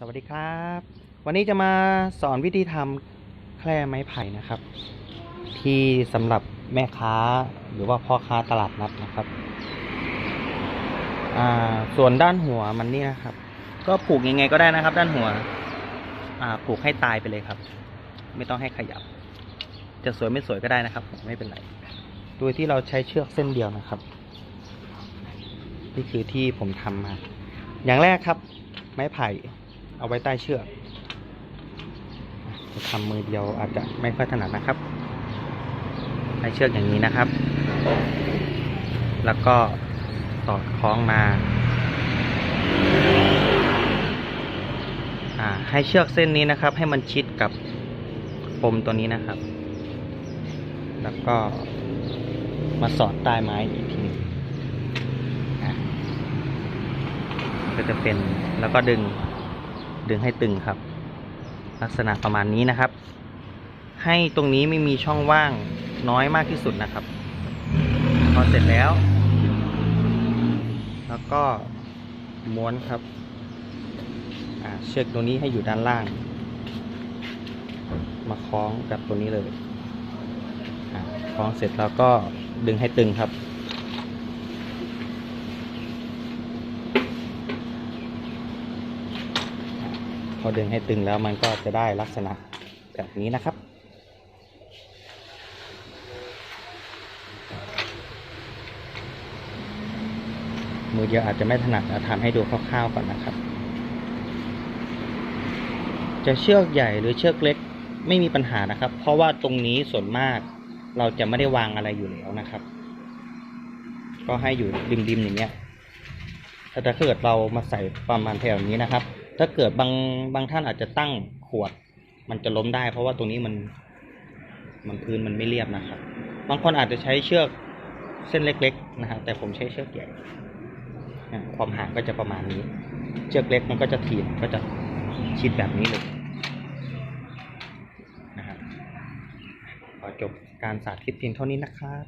สวัสดีครับ วันนี้จะมาสอนวิธีทำแคร่ไม้ไผ่นะครับ ที่สำหรับแม่ค้าหรือว่าพ่อค้าตลาดนัดนะครับอ่าส่วนด้านหัวมันนี่นะครับ ก็ผูกยังไงก็ได้นะครับ ด้านหัวอ่าผูกให้ตายไปเลยครับ ไม่ต้องให้ขยับ จะสวยไม่สวยก็ได้นะครับ ไม่เป็นไรโดยที่เราใช้เชือกเส้นเดียวนะครับนี่คือที่ผมทำมา อย่างแรกครับ ไม้ไผ่ เอาไว้ใต้เชือกจะทำมือเดียวอาจจะไม่ค่อยถนัดนะครับใต้เชือกอย่างนี้นะครับ แล้วก็สอดคล้องมาให้เชือกเส้นนี้นะครับ ให้มันชิดกับปมตัวนี้นะครับ แล้วก็มาสอดใต้ไม้อีกทีนึงก็จะเป็นแล้วก็ดึง ดึงให้ตึงครับ ลักษณะประมาณนี้นะครับ ให้ตรงนี้ไม่มีช่องว่างน้อยมากที่สุดนะครับ พอเสร็จแล้ว แล้วก็ม้วนครับเชือกตัวนี้ให้อยู่ด้านล่าง มาคล้องกับตัวนี้เลยคล้องเสร็จแล้วก็ดึงให้ตึงครับ พ อดึงให้ตึงแล้วมันก็จะได้ลักษณะแบบนี้นะครับ มือเดียวอาจจะไม่ถนัดนะทำให้ดูคร่าวๆก่อนนะครับ จะเชือกใหญ่หรือเชือกเล็กไม่มีปัญหานะครับ เพราะว่าตรงนี้ส่วนมากเราจะไม่ได้วางอะไรอยู่แล้วนะครับ ก็ให้อยู่ริมๆอย่างเงี้ยแต่ถ้าเกิดเรามาใส่ประมาณแถวนี้นะครับ ถ้าเกิดบางบางท่านอาจจะตั้งขวด มันจะล้มได้ เพราะว่าตรงนี้มัน มันพื้นมันไม่เรียบนะครับ บางคนอาจจะใช้เชือกเส้นเล็ก ๆ นะฮะแต่ผมใช้เชือกใหญ่ความห่างก็จะประมาณนี้ เชือกเล็กมันก็จะถีบก็จะชิดแบบนี้เลยนะครับขอจบการสาธิตเพียงเท่านี้นะครับ